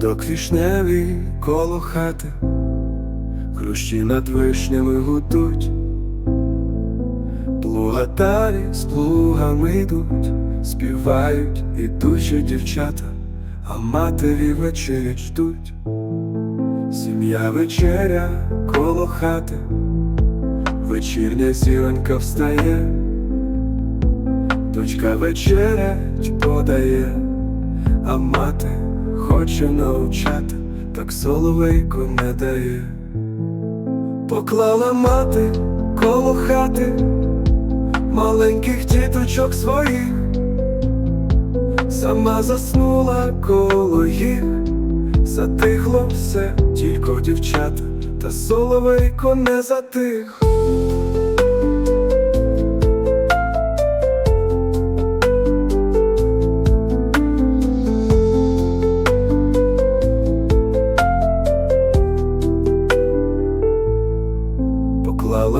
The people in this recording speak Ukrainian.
Садок вішневий коло хати, хрущі над вишнями гудуть, плугатарі з плугами йдуть, співають ідучі дівчата, а матері вечерять ждуть. Сім'я вечеря коло хати, вечірня зіронька встає, дочка вечерять подає, а мати хоче навчати, так соловейко не дає. Поклала мати коло хати маленьких діточок своїх, сама заснула коло їх, затихло все, тільки дівчата, та соловейко не затих.